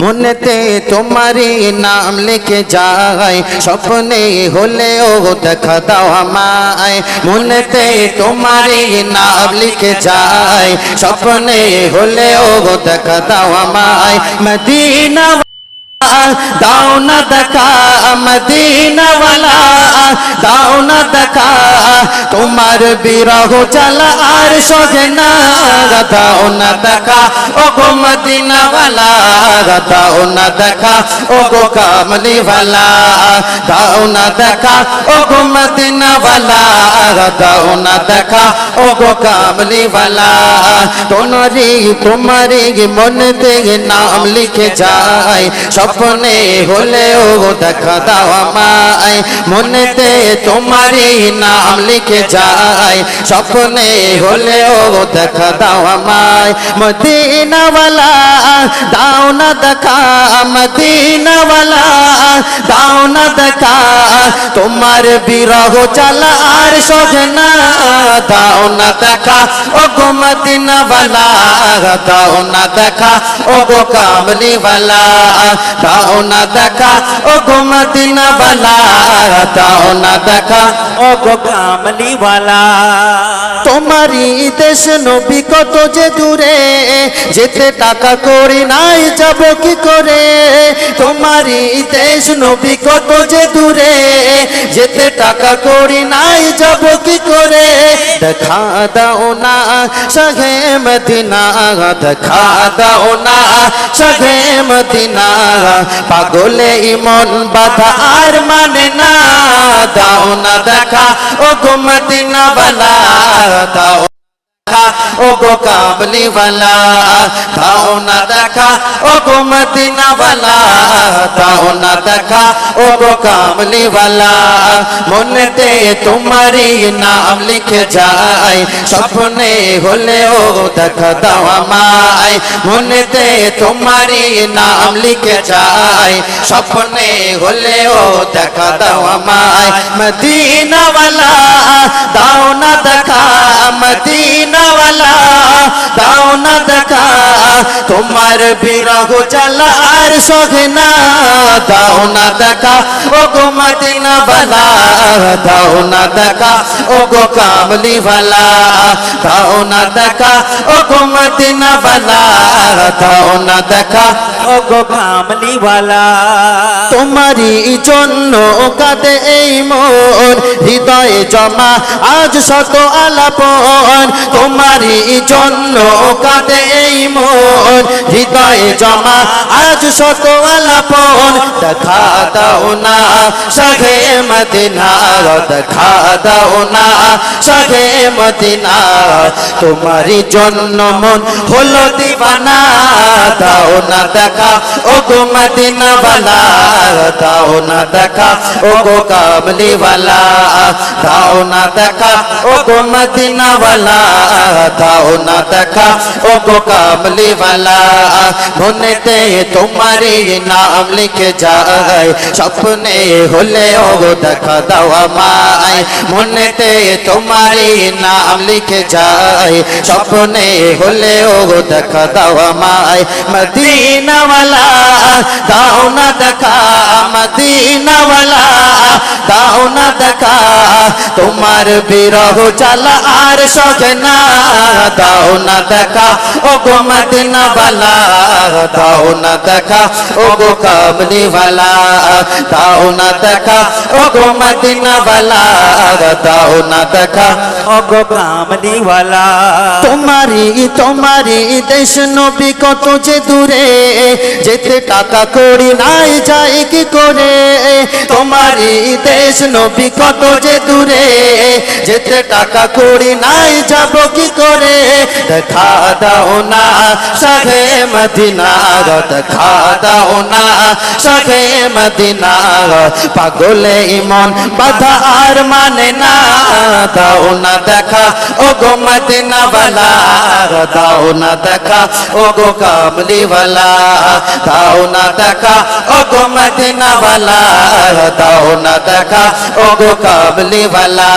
মনেতে তোমারই নাম লিখে যায়, স্বপ্নে হলেও দেখা দাও আমায়। মনেতে তোমারই নাম লিখে যায়, স্বপ্নে হলেও দেখা দাও আমায়। মদিনা দাও না দেখা মদিনা দাও না দেখা। তোমার বিরহ চালা আর সহে না দাও না দেখা ও গো মদিনা ওয়ালা দাও না দেখা ও গো কামলি ওয়ালা দাও না দেখা ও গো মদিনা ওয়ালা দাও না দেখা ও গো কামলি ওয়ালা তোমারি তোমারি মনে থেকে নাম লিখে যায় স্বপ্নে হলেও দেখা দাও আমায় মনেতে তোমারই নাম লিখে যায় স্বপ্নে হলেও দেখা দাও আমায়। মদিনাওয়ালা, দাও না দেখা, মদিনাওয়ালা, দাও না দেখা। তোমার বিরহ চালা আর সজনা, দাও না দেখা। ও গো মদিনাওয়ালা, দাও না দেখা। ও গো কামলিওয়ালা দাও না দেখা। ও গো মদিনাওয়ালা, দাও না দেখা। ও গো কামলিওয়ালা তোমারই দেশ নবী কত যে দূরে, যেতে টাকা করি নাই, যাব কি করে? তোমারই দেশ নবী কত যে দূরে, যেতে টাকা করি নাই, যাব কি করে? দেখা দাও না সহে মদিনা, দেখা দাও না সহে মদিনা। পাগলে ইমন বাধা আর মানে না। দাও না দেখা। ও গোমদিনা বালা, দাও ও গো কাবলি বালা, দাও না দেখা। ও গোমদিনা বালা দাও না দেখা, ও গো কামলিওয়ালা মনেতে তোমারই নাম লিখে যায়, স্বপ্নে হলেও দেখা দাও আমায় মনেতে তোমারই নাম লিখে যায়, স্বপ্নে হলেও দেখা দাও আমায়, মদিনাওয়ালা, দাও না তোমার বিরহ জ্বালার সঘনা দাও না দেখা ও গো মদিনা বালা দাও না দেখা ও গো কামলি বালা দাও না দেখা ও গো মদিনা বালা দাও না দেখা ও গো কামলিওয়ালা তোমারই জন্য কাঁদে এই মন, হৃদয়ে জমা আজ শত আলাপন। তোমারই জন্য কাঁদে এই মন, হৃদয়ে জমা আজ শত আলাপন। দেখা দাও না সঘে মদিনা দেখা দাও না সঘে মদিনা তোমারই জন্য মন হলো দিবানা, দাও না দেখা ও গো মদিনা वाला দাও না দেখা ও গো কামলি वाला দাও না দেখা ও গো মদিনা वाला দাও না দেখা ও গো কামলি वाला মনেতে তোমারই নাম লিখে যায় স্বপ্নে হলে ও গো দেখা দাও আমায় মনেতে তোমারই নাম লিখে যায় স্বপ্নে হলে ও গো দেখা দাও আমায় মদিনা দাও না দেখা মদিনাওয়ালা দাও না দেখা তোমার বিরহ চালা আর সজনা দাও না দেখা ও গো মদিনাওয়ালা দাও না দেখা ও গো কামনি কামলিওয়ালা দাও না দেখা ও গো মদিনাওয়ালা দাও না দেখা ও গো কামলিওয়ালা তোমারি তোমারি দেশ নবী কত যে দূরে যেতে টাকা করি নাই যাই কি করে? তোমারই দেশ নবী কত যে দূরে? যেতে টাকা করি নাই যাব কি করে? দেখা দাও না সাহে মদিনার দেখা দাও না সাহে মদিনার পাগলে ইমন বাধা আর মানে না। দাও না দেখা ও গো মদিনা বলা দাও না দেখা ও গো কামলিওয়ালা দাও না দেখা ও গো মদিনা মদিনাওয়ালা দাও না দেখা ও গো কামলিওয়ালা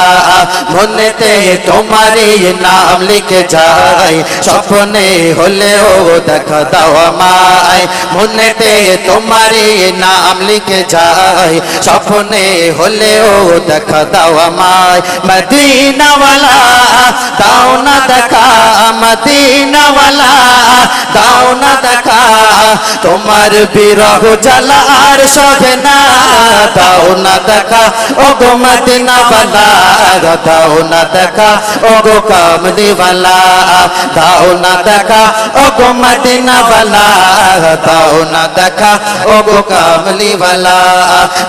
মনেতে তোমারই নাম লিখে যাই স্বপ্নে হলেও দেখা দাও আমায় মনেতে তোমারই নাম লিখে যাই স্বপ্নে হলেও দেখা দাও আমায় মদিনাওয়ালা দাও না দেখা মদিনাওয়ালা দাও না দেখা তোমার বিরহ জ্বালা আর সবে না দাও না দেখা ও গো মদিনাওয়ালা দাও না দেখা ও গো কামলিওয়ালা দাও না দেখা ও গো মদিনাওয়ালা দাও না দেখা ও গো কামলিওয়ালা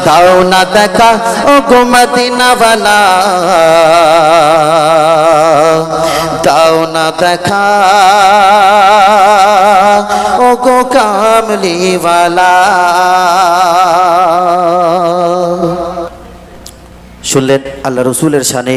দাও না দেখা ও গো মদিনাওয়ালা দাও না দেখা। গো কামলিওয়ালা শুনলেন আল্লাহ রসুলের শানে।